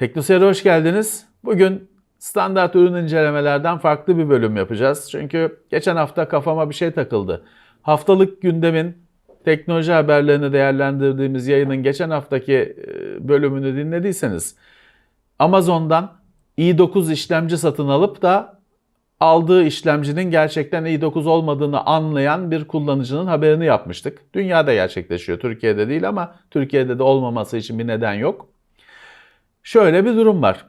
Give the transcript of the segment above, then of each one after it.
Teknoseyir'e hoş geldiniz. Bugün standart ürün incelemelerden farklı bir bölüm yapacağız. Çünkü geçen hafta kafama bir şey takıldı. Haftalık gündemin teknoloji haberlerini değerlendirdiğimiz yayının geçen haftaki e, bölümünü dinlediyseniz Amazon'dan i9 işlemci satın alıp da aldığı işlemcinin gerçekten i9 olmadığını anlayan bir kullanıcının haberini yapmıştık. Dünyada gerçekleşiyor, Türkiye'de değil ama Türkiye'de de olmaması için bir neden yok. Şöyle bir durum var.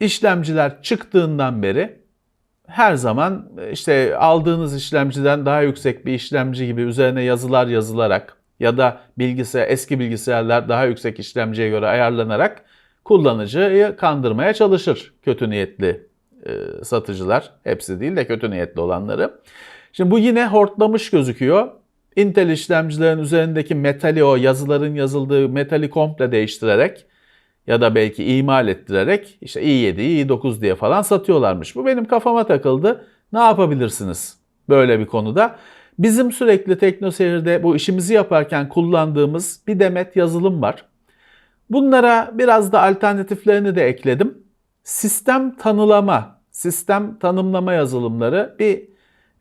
İşlemciler çıktığından beri her zaman işte aldığınız işlemciden daha yüksek bir işlemci gibi üzerine yazılar yazılarak ya da bilgisayar eski bilgisayarlar daha yüksek işlemciye göre ayarlanarak kullanıcıyı kandırmaya çalışır kötü niyetli e, satıcılar. Hepsi değil de kötü niyetli olanları. Şimdi bu yine hortlamış gözüküyor. Intel işlemcilerin üzerindeki metali o yazıların yazıldığı metali komple değiştirerek ya da belki imal ettirerek işte i7'yi i9 diye falan satıyorlarmış. Bu benim kafama takıldı. Ne yapabilirsiniz böyle bir konuda? Bizim sürekli TeknoSeyir'de bu işimizi yaparken kullandığımız bir demet yazılım var. Bunlara biraz da alternatiflerini de ekledim. Sistem tanılama, sistem tanımlama yazılımları bir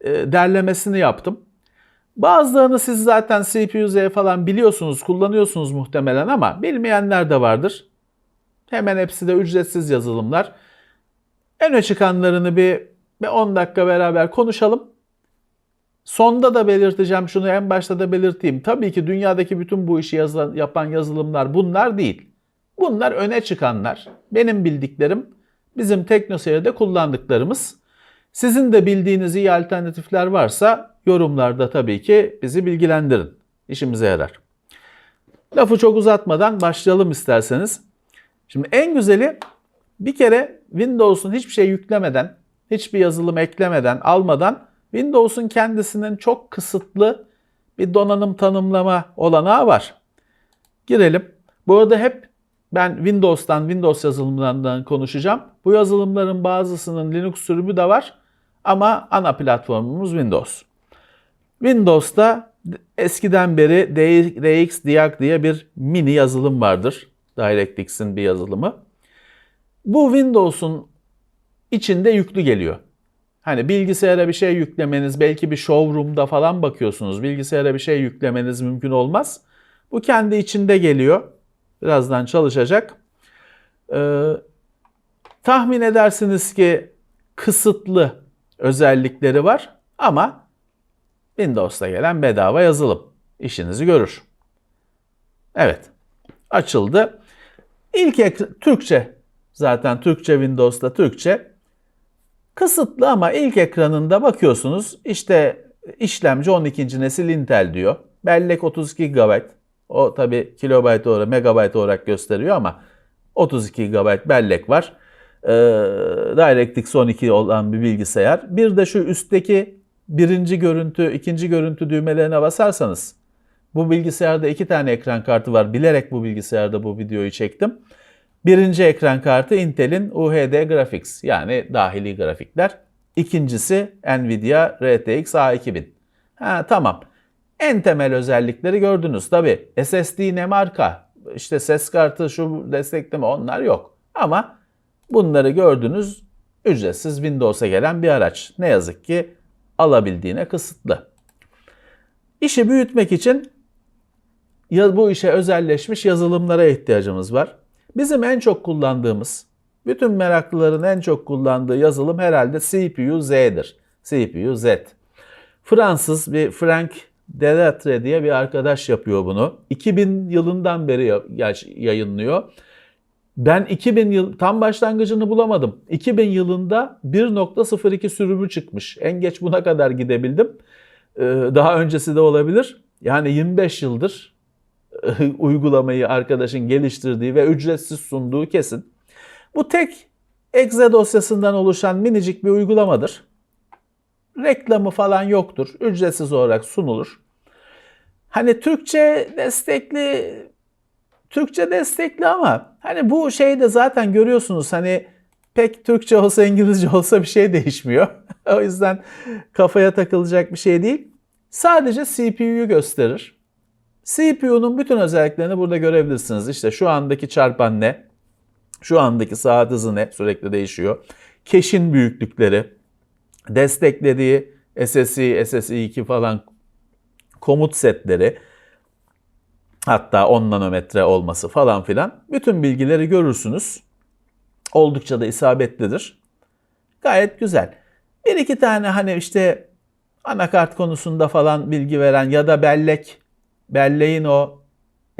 e, derlemesini yaptım. Bazılarını siz zaten CPU Z falan biliyorsunuz, kullanıyorsunuz muhtemelen ama bilmeyenler de vardır. Hemen hepsi de ücretsiz yazılımlar. Öne çıkanlarını bir, bir 10 dakika beraber konuşalım. Sonda da belirteceğim şunu en başta da belirteyim. Tabii ki dünyadaki bütün bu işi yazılan, yapan yazılımlar bunlar değil. Bunlar öne çıkanlar. Benim bildiklerim bizim TeknoSeyir'de kullandıklarımız. Sizin de bildiğiniz iyi alternatifler varsa yorumlarda tabii ki bizi bilgilendirin. İşimize yarar. Lafı çok uzatmadan başlayalım isterseniz. Şimdi en güzeli bir kere Windows'un hiçbir şey yüklemeden, hiçbir yazılım eklemeden, almadan Windows'un kendisinin çok kısıtlı bir donanım tanımlama olanağı var. Girelim. Bu arada hep ben Windows'tan, Windows yazılımlarından konuşacağım. Bu yazılımların bazısının Linux sürümü de var ama ana platformumuz Windows. Windows'ta eskiden beri DX diye bir mini yazılım vardır. DirectX'in bir yazılımı. Bu Windows'un içinde yüklü geliyor. Hani bilgisayara bir şey yüklemeniz, belki bir showroom'da falan bakıyorsunuz. Bilgisayara bir şey yüklemeniz mümkün olmaz. Bu kendi içinde geliyor. Birazdan çalışacak. Ee, tahmin edersiniz ki kısıtlı özellikleri var ama Windows'ta gelen bedava yazılım işinizi görür. Evet, açıldı. İlk ekran, Türkçe zaten Türkçe Windows'ta Türkçe. Kısıtlı ama ilk ekranında bakıyorsunuz işte işlemci 12. nesil Intel diyor. Bellek 32 GB. O tabi kilobayt olarak, megabayt olarak gösteriyor ama 32 GB bellek var. Ee, DirectX 12 olan bir bilgisayar. Bir de şu üstteki birinci görüntü, ikinci görüntü düğmelerine basarsanız bu bilgisayarda iki tane ekran kartı var. Bilerek bu bilgisayarda bu videoyu çektim. Birinci ekran kartı Intel'in UHD Graphics yani dahili grafikler. İkincisi Nvidia RTX A2000. Ha tamam. En temel özellikleri gördünüz. Tabi SSD ne marka? İşte ses kartı şu destekleme onlar yok. Ama bunları gördünüz ücretsiz Windows'a gelen bir araç. Ne yazık ki alabildiğine kısıtlı. İşi büyütmek için ya bu işe özelleşmiş yazılımlara ihtiyacımız var. Bizim en çok kullandığımız, bütün meraklıların en çok kullandığı yazılım herhalde CPU Z'dir. CPU Z. Fransız bir Frank Delattre diye bir arkadaş yapıyor bunu. 2000 yılından beri yayınlıyor. Ben 2000 yıl tam başlangıcını bulamadım. 2000 yılında 1.02 sürümü çıkmış. En geç buna kadar gidebildim. Ee, daha öncesi de olabilir. Yani 25 yıldır uygulamayı arkadaşın geliştirdiği ve ücretsiz sunduğu kesin. Bu tek exe dosyasından oluşan minicik bir uygulamadır. Reklamı falan yoktur. Ücretsiz olarak sunulur. Hani Türkçe destekli Türkçe destekli ama hani bu şeyde zaten görüyorsunuz hani pek Türkçe olsa İngilizce olsa bir şey değişmiyor. o yüzden kafaya takılacak bir şey değil. Sadece CPU'yu Şu andaki saat hızı ne? Sürekli değişiyor. Keşin büyüklükleri, desteklediği SSI, SSI2 falan komut setleri, hatta 10 nanometre olması falan filan bütün bilgileri görürsünüz. Oldukça da isabetlidir. Gayet güzel. Bir iki tane hani işte anakart konusunda falan bilgi veren ya da bellek, belleğin o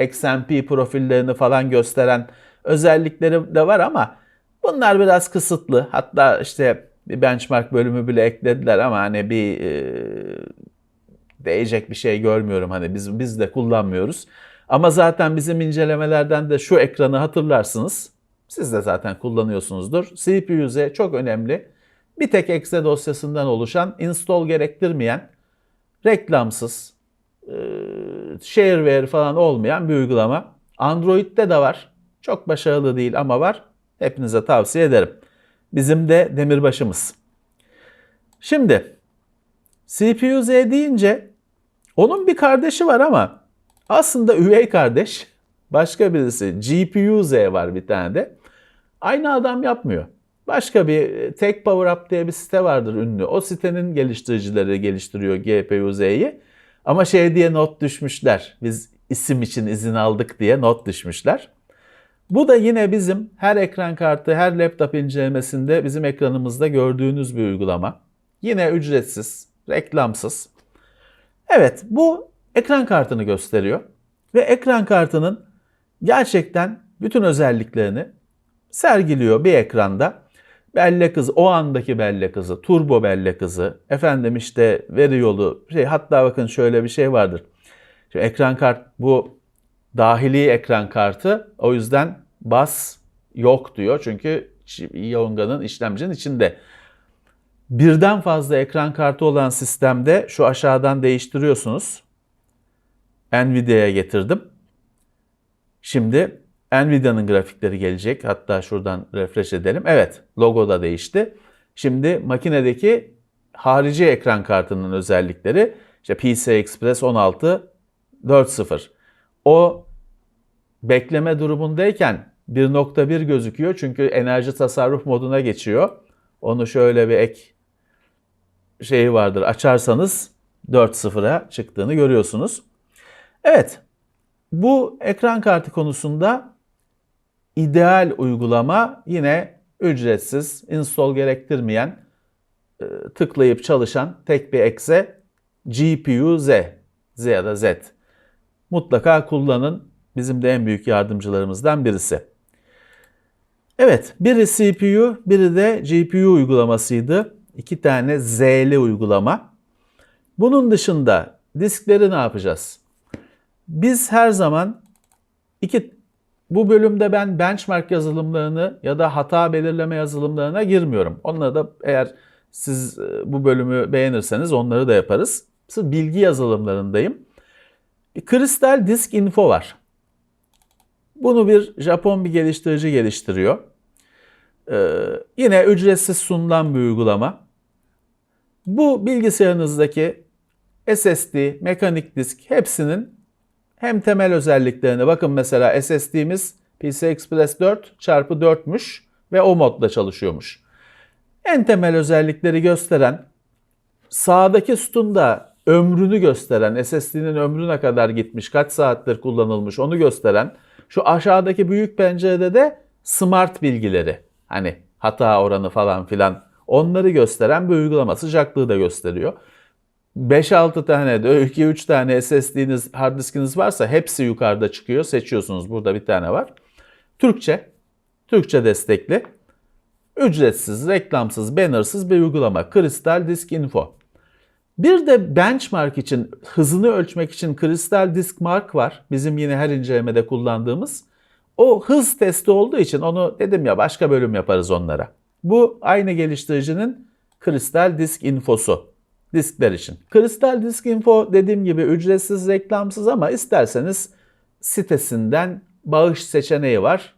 XMP profillerini falan gösteren özellikleri de var ama bunlar biraz kısıtlı. Hatta işte bir benchmark bölümü bile eklediler ama hani bir e, değecek bir şey görmüyorum. Hani biz biz de kullanmıyoruz. Ama zaten bizim incelemelerden de şu ekranı hatırlarsınız. Siz de zaten kullanıyorsunuzdur. CPU-Z çok önemli. Bir tek exe dosyasından oluşan, install gerektirmeyen, reklamsız, shareware falan olmayan bir uygulama. Android'de de var. Çok başarılı değil ama var. Hepinize tavsiye ederim. Bizim de demirbaşımız. Şimdi CPU-Z deyince onun bir kardeşi var ama aslında üvey kardeş başka birisi GPU-Z var bir tane de. Aynı adam yapmıyor. Başka bir Tech Power Up diye bir site vardır ünlü. O sitenin geliştiricileri geliştiriyor GPU-Z'yi. Ama şey diye not düşmüşler. Biz isim için izin aldık diye not düşmüşler. Bu da yine bizim her ekran kartı, her laptop incelemesinde bizim ekranımızda gördüğünüz bir uygulama. Yine ücretsiz, reklamsız. Evet, bu ekran kartını gösteriyor ve ekran kartının gerçekten bütün özelliklerini sergiliyor bir ekranda. Bellek hızı, o andaki bellek hızı, turbo bellek hızı, efendim işte veri yolu, şey, hatta bakın şöyle bir şey vardır. Şimdi ekran kart bu dahili ekran kartı o yüzden bas yok diyor. Çünkü Yonga'nın işlemcinin içinde. Birden fazla ekran kartı olan sistemde şu aşağıdan değiştiriyorsunuz. Nvidia'ya getirdim. Şimdi Nvidia'nın grafikleri gelecek. Hatta şuradan refresh edelim. Evet, logo da değişti. Şimdi makinedeki harici ekran kartının özellikleri işte PCI Express 16 4.0. O bekleme durumundayken 1.1 gözüküyor çünkü enerji tasarruf moduna geçiyor. Onu şöyle bir ek şeyi vardır. Açarsanız 4.0'a çıktığını görüyorsunuz. Evet. Bu ekran kartı konusunda ideal uygulama yine ücretsiz, install gerektirmeyen, e, tıklayıp çalışan tek bir ekse GPU Z, Z ya da Z. Mutlaka kullanın. Bizim de en büyük yardımcılarımızdan birisi. Evet, biri CPU, biri de GPU uygulamasıydı. İki tane Z'li uygulama. Bunun dışında diskleri ne yapacağız? Biz her zaman iki bu bölümde ben benchmark yazılımlarını ya da hata belirleme yazılımlarına girmiyorum. Onları da eğer siz e, bu bölümü beğenirseniz onları da yaparız. Bilgi yazılımlarındayım. Kristal Disk Info var. Bunu bir Japon bir geliştirici geliştiriyor. Ee, yine ücretsiz sunulan bir uygulama. Bu bilgisayarınızdaki SSD, mekanik disk hepsinin hem temel özelliklerini bakın mesela SSD'miz PCI Express 4 çarpı 4'müş ve o modda çalışıyormuş. En temel özellikleri gösteren sağdaki sütunda ömrünü gösteren, SSD'nin ömrüne kadar gitmiş, kaç saattir kullanılmış onu gösteren, şu aşağıdaki büyük pencerede de smart bilgileri, hani hata oranı falan filan onları gösteren bir uygulama. Sıcaklığı da gösteriyor. 5-6 tane, 2-3 tane SSD'niz, hard diskiniz varsa hepsi yukarıda çıkıyor. Seçiyorsunuz. Burada bir tane var. Türkçe, Türkçe destekli. Ücretsiz, reklamsız, bannersız bir uygulama. Kristal Disk Info. Bir de benchmark için, hızını ölçmek için Kristal Disk Mark var. Bizim yine her incelemede kullandığımız. O hız testi olduğu için onu dedim ya başka bölüm yaparız onlara. Bu aynı geliştiricinin Kristal Disk Info'su diskler için. Kristal Disk Info dediğim gibi ücretsiz, reklamsız ama isterseniz sitesinden bağış seçeneği var.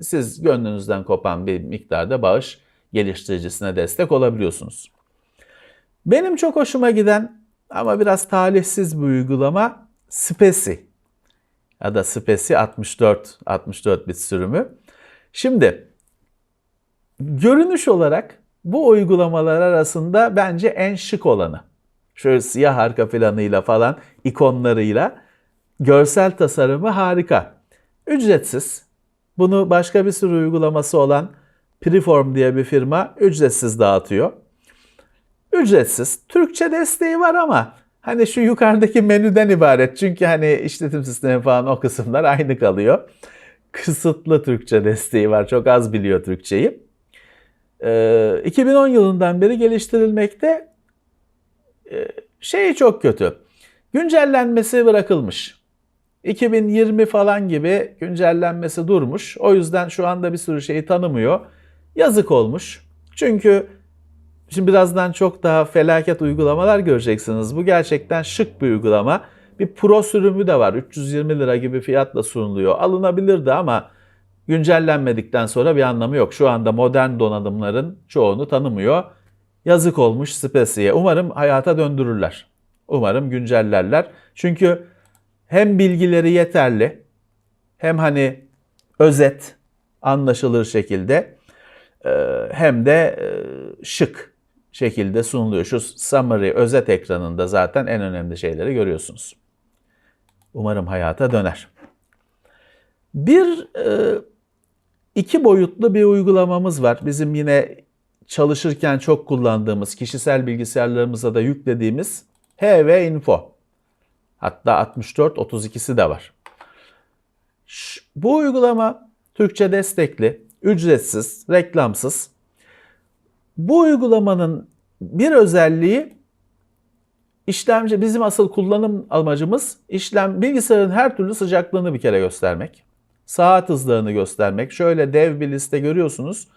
Siz gönlünüzden kopan bir miktarda bağış geliştiricisine destek olabiliyorsunuz. Benim çok hoşuma giden ama biraz talihsiz bir uygulama Speci ya da Speci 64 64 bit sürümü. Şimdi görünüş olarak bu uygulamalar arasında bence en şık olanı. Şöyle siyah arka planıyla falan ikonlarıyla görsel tasarımı harika. Ücretsiz. Bunu başka bir sürü uygulaması olan Preform diye bir firma ücretsiz dağıtıyor. Ücretsiz. Türkçe desteği var ama hani şu yukarıdaki menüden ibaret. Çünkü hani işletim sistemi falan o kısımlar aynı kalıyor. Kısıtlı Türkçe desteği var. Çok az biliyor Türkçeyi. Ee, 2010 yılından beri geliştirilmekte. Ee, şeyi çok kötü. Güncellenmesi bırakılmış. 2020 falan gibi güncellenmesi durmuş. O yüzden şu anda bir sürü şeyi tanımıyor. Yazık olmuş. Çünkü şimdi birazdan çok daha felaket uygulamalar göreceksiniz. Bu gerçekten şık bir uygulama. Bir pro sürümü de var. 320 lira gibi fiyatla sunuluyor. Alınabilirdi ama güncellenmedikten sonra bir anlamı yok. Şu anda modern donanımların çoğunu tanımıyor. Yazık olmuş Spesi'ye. Umarım hayata döndürürler. Umarım güncellerler. Çünkü hem bilgileri yeterli hem hani özet anlaşılır şekilde e, hem de e, şık şekilde sunuluyor. Şu summary özet ekranında zaten en önemli şeyleri görüyorsunuz. Umarım hayata döner. Bir e, iki boyutlu bir uygulamamız var. Bizim yine çalışırken çok kullandığımız, kişisel bilgisayarlarımıza da yüklediğimiz HV Info. Hatta 64 32'si de var. Bu uygulama Türkçe destekli, ücretsiz, reklamsız. Bu uygulamanın bir özelliği işlemci bizim asıl kullanım amacımız işlem bilgisayarın her türlü sıcaklığını bir kere göstermek. Saat hızlarını göstermek. Şöyle dev bir liste görüyorsunuz.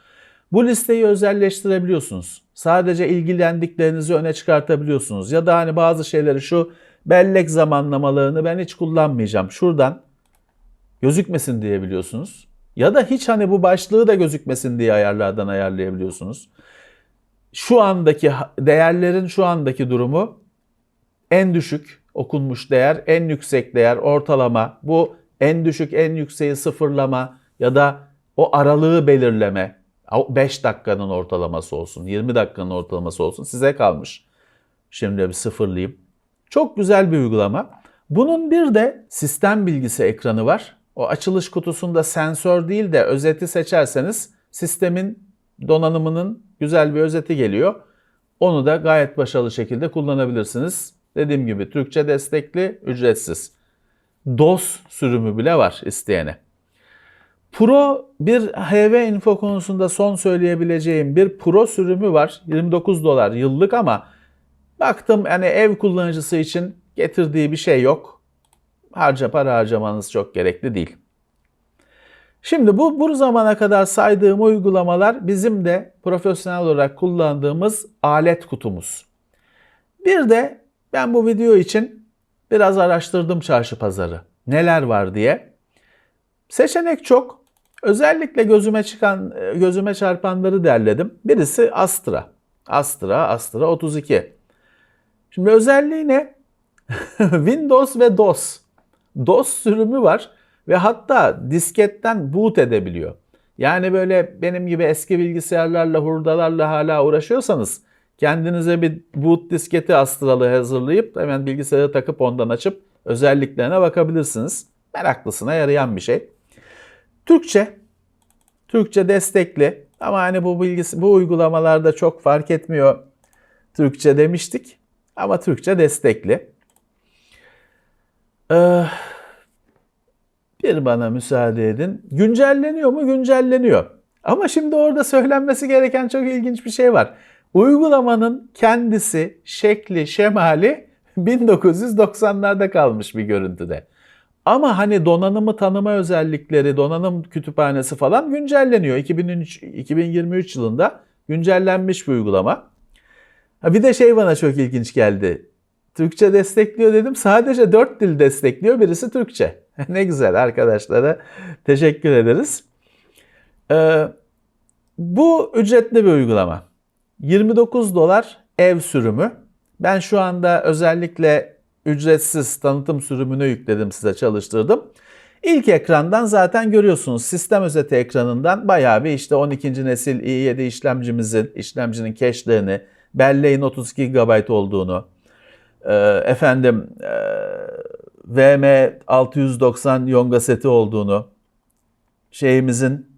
Bu listeyi özelleştirebiliyorsunuz. Sadece ilgilendiklerinizi öne çıkartabiliyorsunuz. Ya da hani bazı şeyleri şu bellek zamanlamalarını ben hiç kullanmayacağım. Şuradan gözükmesin diyebiliyorsunuz. Ya da hiç hani bu başlığı da gözükmesin diye ayarlardan ayarlayabiliyorsunuz. Şu andaki değerlerin şu andaki durumu en düşük okunmuş değer, en yüksek değer, ortalama. Bu en düşük, en yükseği sıfırlama ya da o aralığı belirleme. 5 dakikanın ortalaması olsun, 20 dakikanın ortalaması olsun size kalmış. Şimdi bir sıfırlayayım. Çok güzel bir uygulama. Bunun bir de sistem bilgisi ekranı var. O açılış kutusunda sensör değil de özeti seçerseniz sistemin donanımının güzel bir özeti geliyor. Onu da gayet başarılı şekilde kullanabilirsiniz. Dediğim gibi Türkçe destekli, ücretsiz. DOS sürümü bile var isteyene. Pro bir HV info konusunda son söyleyebileceğim bir Pro sürümü var. 29 dolar yıllık ama baktım yani ev kullanıcısı için getirdiği bir şey yok. Harca para harcamanız çok gerekli değil. Şimdi bu bu zamana kadar saydığım uygulamalar bizim de profesyonel olarak kullandığımız alet kutumuz. Bir de ben bu video için biraz araştırdım çarşı pazarı. Neler var diye. Seçenek çok. Özellikle gözüme çıkan, gözüme çarpanları derledim. Birisi Astra. Astra, Astra 32. Şimdi özelliği ne? Windows ve DOS. DOS sürümü var ve hatta disketten boot edebiliyor. Yani böyle benim gibi eski bilgisayarlarla, hurdalarla hala uğraşıyorsanız kendinize bir boot disketi Astra'lı hazırlayıp hemen bilgisayarı takıp ondan açıp özelliklerine bakabilirsiniz. Meraklısına yarayan bir şey. Türkçe, Türkçe destekli ama hani bu bilgisi bu uygulamalarda çok fark etmiyor. Türkçe demiştik ama Türkçe destekli. Ee, bir bana müsaade edin. Güncelleniyor mu? Güncelleniyor. Ama şimdi orada söylenmesi gereken çok ilginç bir şey var. Uygulamanın kendisi, şekli, şemali 1990'larda kalmış bir görüntüde. Ama hani donanımı tanıma özellikleri, donanım kütüphanesi falan güncelleniyor. 2003, 2023 yılında güncellenmiş bir uygulama. Ha bir de şey bana çok ilginç geldi. Türkçe destekliyor dedim. Sadece 4 dil destekliyor. Birisi Türkçe. ne güzel arkadaşlara teşekkür ederiz. Ee, bu ücretli bir uygulama. 29 dolar ev sürümü. Ben şu anda özellikle ücretsiz tanıtım sürümünü yükledim size çalıştırdım. İlk ekrandan zaten görüyorsunuz sistem özeti ekranından bayağı bir işte 12. nesil i7 işlemcimizin, işlemcinin cache'lerini, belleğin 32 GB olduğunu, e, efendim e, VM690 Yonga seti olduğunu, şeyimizin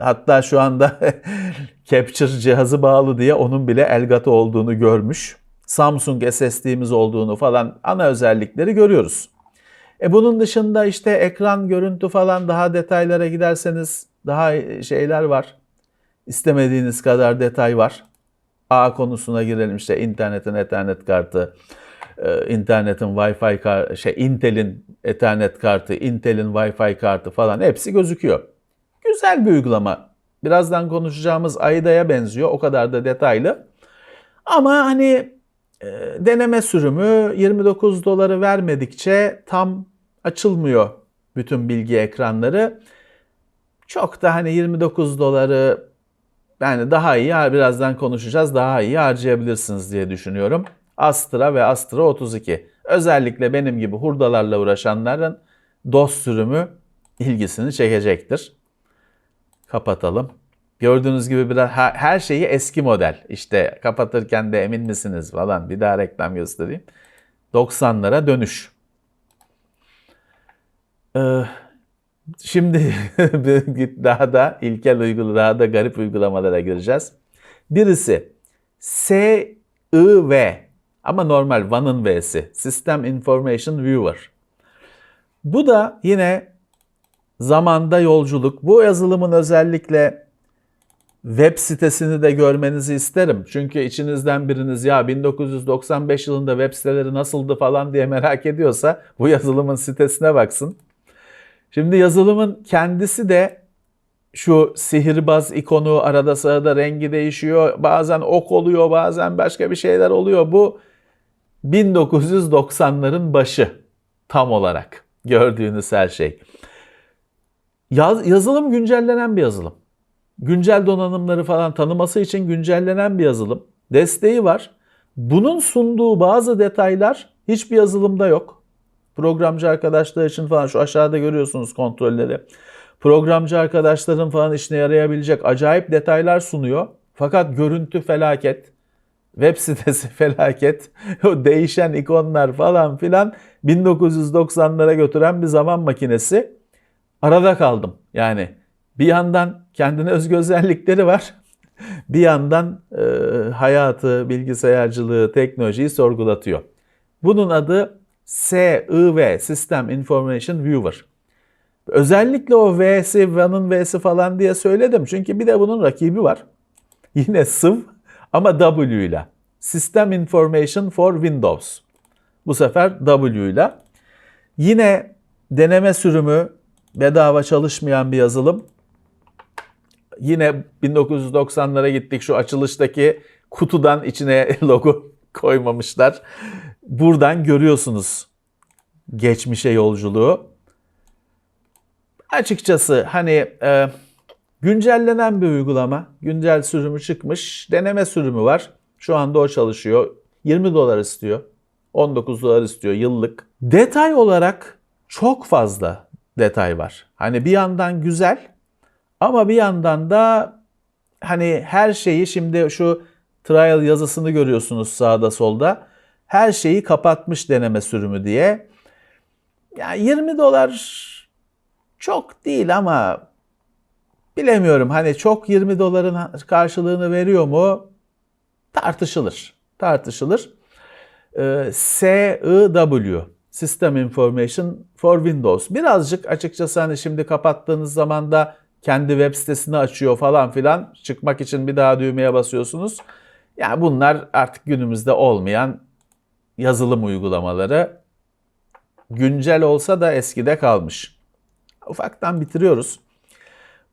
hatta şu anda Capture cihazı bağlı diye onun bile Elgato olduğunu görmüş. Samsung SSD'miz olduğunu falan ana özellikleri görüyoruz. E bunun dışında işte ekran görüntü falan daha detaylara giderseniz daha şeyler var. İstemediğiniz kadar detay var. A konusuna girelim işte internetin ethernet kartı, e, internetin Wi-Fi kartı, şey Intel'in ethernet kartı, Intel'in Wi-Fi kartı falan hepsi gözüküyor. Güzel bir uygulama. Birazdan konuşacağımız AIDA'ya benziyor. O kadar da detaylı. Ama hani e, deneme sürümü 29 doları vermedikçe tam açılmıyor bütün bilgi ekranları. Çok da hani 29 doları yani daha iyi birazdan konuşacağız daha iyi harcayabilirsiniz diye düşünüyorum. Astra ve Astra 32. Özellikle benim gibi hurdalarla uğraşanların DOS sürümü ilgisini çekecektir. Kapatalım. Gördüğünüz gibi biraz her şeyi eski model. İşte kapatırken de emin misiniz falan bir daha reklam göstereyim. 90'lara dönüş. Ee, şimdi daha da ilkel uygulu, daha da garip uygulamalara gireceğiz. Birisi SIV ama normal Van'ın V'si. System Information Viewer. Bu da yine zamanda yolculuk. Bu yazılımın özellikle web sitesini de görmenizi isterim. Çünkü içinizden biriniz ya 1995 yılında web siteleri nasıldı falan diye merak ediyorsa bu yazılımın sitesine baksın. Şimdi yazılımın kendisi de şu sihirbaz ikonu arada sırada rengi değişiyor. Bazen ok oluyor, bazen başka bir şeyler oluyor. Bu 1990'ların başı tam olarak gördüğünüz her şey. Yaz, yazılım güncellenen bir yazılım. Güncel donanımları falan tanıması için güncellenen bir yazılım. Desteği var. Bunun sunduğu bazı detaylar hiçbir yazılımda yok. Programcı arkadaşlar için falan şu aşağıda görüyorsunuz kontrolleri. Programcı arkadaşların falan işine yarayabilecek acayip detaylar sunuyor. Fakat görüntü felaket. Web sitesi felaket. O değişen ikonlar falan filan 1990'lara götüren bir zaman makinesi. Arada kaldım. Yani bir yandan kendine özgü özellikleri var. Bir yandan e, hayatı, bilgisayarcılığı, teknolojiyi sorgulatıyor. Bunun adı SIV, System Information Viewer. Özellikle o V'si, Van'ın V'si falan diye söyledim. Çünkü bir de bunun rakibi var. Yine SIV ama W ile. System Information for Windows. Bu sefer W ile. Yine deneme sürümü bedava çalışmayan bir yazılım. Yine 1990'lara gittik şu açılıştaki kutudan içine logo koymamışlar. Buradan görüyorsunuz geçmişe yolculuğu. Açıkçası hani e, güncellenen bir uygulama. Güncel sürümü çıkmış. Deneme sürümü var. Şu anda o çalışıyor. 20 dolar istiyor. 19 dolar istiyor yıllık. Detay olarak çok fazla detay var. Hani bir yandan güzel ama bir yandan da hani her şeyi şimdi şu trial yazısını görüyorsunuz sağda solda. Her şeyi kapatmış deneme sürümü diye. Yani 20 dolar çok değil ama bilemiyorum. Hani çok 20 doların karşılığını veriyor mu? Tartışılır. Tartışılır. Ee, SIW System Information for Windows. Birazcık açıkçası hani şimdi kapattığınız zaman da kendi web sitesini açıyor falan filan. Çıkmak için bir daha düğmeye basıyorsunuz. Yani bunlar artık günümüzde olmayan yazılım uygulamaları. Güncel olsa da eskide kalmış. Ufaktan bitiriyoruz.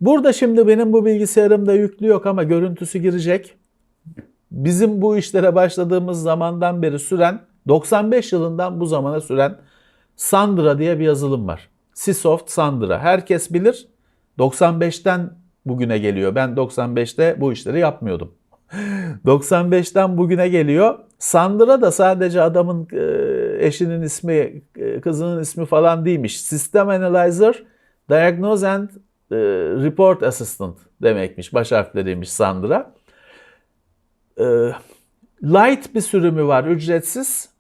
Burada şimdi benim bu bilgisayarımda yüklü yok ama görüntüsü girecek. Bizim bu işlere başladığımız zamandan beri süren 95 yılından bu zamana süren Sandra diye bir yazılım var. Sisoft Sandra. Herkes bilir. 95'ten bugüne geliyor. Ben 95'te bu işleri yapmıyordum. 95'ten bugüne geliyor. Sandra da sadece adamın e, eşinin ismi, e, kızının ismi falan değilmiş. System Analyzer, Diagnose and e, Report Assistant demekmiş. Baş harfleriymiş Sandra. Light bir sürümü var, ücretsiz.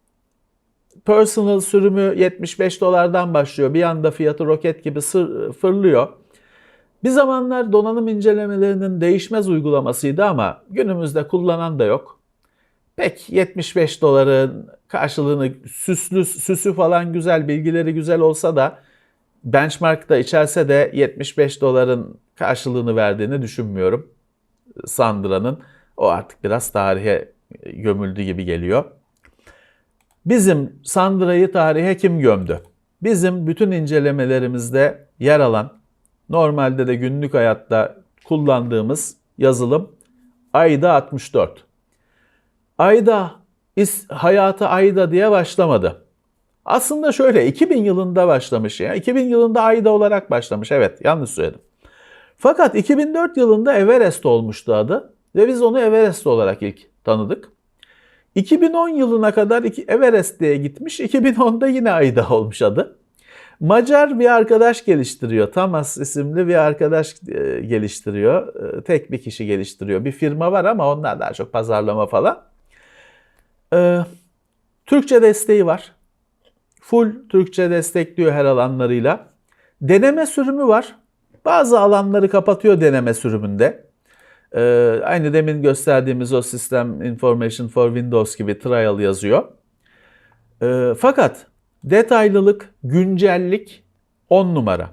Personal sürümü 75 dolardan başlıyor. Bir anda fiyatı roket gibi fırlıyor. Bir zamanlar donanım incelemelerinin değişmez uygulamasıydı ama günümüzde kullanan da yok. Pek 75 doların karşılığını süslü süsü falan güzel bilgileri güzel olsa da benchmark'ta içerse de 75 doların karşılığını verdiğini düşünmüyorum. Sandra'nın o artık biraz tarihe gömüldü gibi geliyor. Bizim Sandra'yı tarihe kim gömdü? Bizim bütün incelemelerimizde yer alan, normalde de günlük hayatta kullandığımız yazılım AIDA 64. AIDA, is, hayata AIDA diye başlamadı. Aslında şöyle 2000 yılında başlamış ya. 2000 yılında AIDA olarak başlamış. Evet yanlış söyledim. Fakat 2004 yılında Everest olmuştu adı ve biz onu Everest olarak ilk tanıdık. 2010 yılına kadar Everest diye gitmiş. 2010'da yine AIDA olmuş adı. Macar bir arkadaş geliştiriyor. Tamas isimli bir arkadaş e, geliştiriyor. E, tek bir kişi geliştiriyor. Bir firma var ama onlar daha çok pazarlama falan. Ee, Türkçe desteği var. Full Türkçe destekliyor her alanlarıyla. Deneme sürümü var. Bazı alanları kapatıyor deneme sürümünde. Ee, aynı demin gösterdiğimiz o System Information for Windows gibi trial yazıyor. Ee, fakat detaylılık, güncellik 10 numara.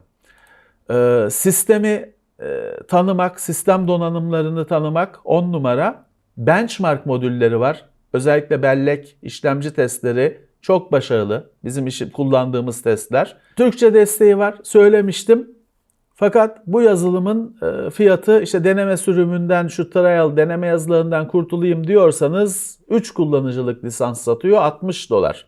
Ee, sistemi e, tanımak, sistem donanımlarını tanımak 10 numara. Benchmark modülleri var. Özellikle bellek, işlemci testleri çok başarılı. Bizim işi kullandığımız testler. Türkçe desteği var. Söylemiştim. Fakat bu yazılımın e, fiyatı işte deneme sürümünden şu trial deneme yazılarından kurtulayım diyorsanız 3 kullanıcılık lisans satıyor 60 dolar.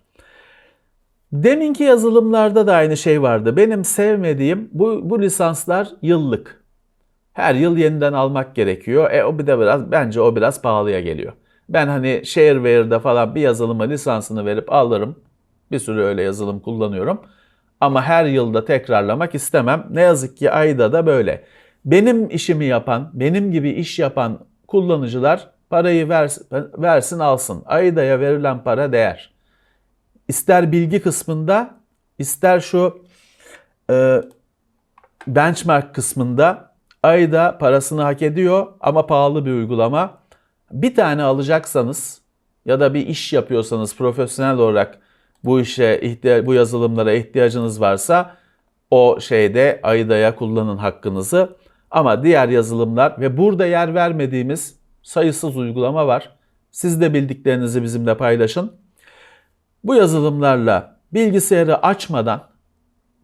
Deminki yazılımlarda da aynı şey vardı. Benim sevmediğim bu, bu lisanslar yıllık. Her yıl yeniden almak gerekiyor. E o bir de biraz bence o biraz pahalıya geliyor. Ben hani Shareware'da falan bir yazılıma lisansını verip alırım. Bir sürü öyle yazılım kullanıyorum. Ama her yılda tekrarlamak istemem. Ne yazık ki ayda da böyle. Benim işimi yapan, benim gibi iş yapan kullanıcılar parayı versin, versin alsın. Ayda'ya verilen para değer. İster bilgi kısmında, ister şu e, benchmark kısmında Ayda parasını hak ediyor ama pahalı bir uygulama. Bir tane alacaksanız ya da bir iş yapıyorsanız profesyonel olarak bu işe bu yazılımlara ihtiyacınız varsa o şeyde Aida'ya kullanın hakkınızı. Ama diğer yazılımlar ve burada yer vermediğimiz sayısız uygulama var. Siz de bildiklerinizi bizimle paylaşın. Bu yazılımlarla bilgisayarı açmadan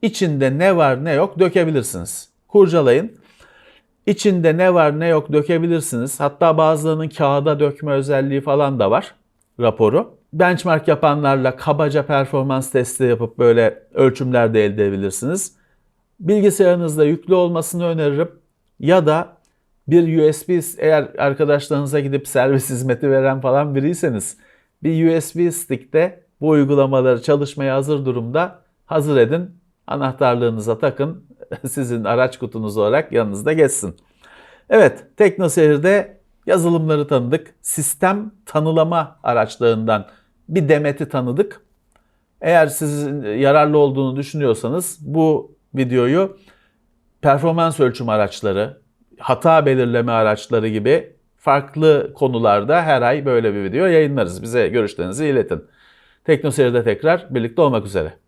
içinde ne var ne yok dökebilirsiniz. Kurcalayın. İçinde ne var ne yok dökebilirsiniz. Hatta bazılarının kağıda dökme özelliği falan da var raporu. Benchmark yapanlarla kabaca performans testi yapıp böyle ölçümler de elde edebilirsiniz. Bilgisayarınızda yüklü olmasını öneririm. Ya da bir USB eğer arkadaşlarınıza gidip servis hizmeti veren falan biriyseniz bir USB stick'te bu uygulamaları çalışmaya hazır durumda hazır edin. Anahtarlığınıza takın. Sizin araç kutunuz olarak yanınızda geçsin. Evet, TeknoSeyir'de yazılımları tanıdık. Sistem tanılama araçlarından bir demeti tanıdık. Eğer sizin yararlı olduğunu düşünüyorsanız bu videoyu performans ölçüm araçları, hata belirleme araçları gibi farklı konularda her ay böyle bir video yayınlarız. Bize görüşlerinizi iletin. TeknoSeyir'de tekrar birlikte olmak üzere.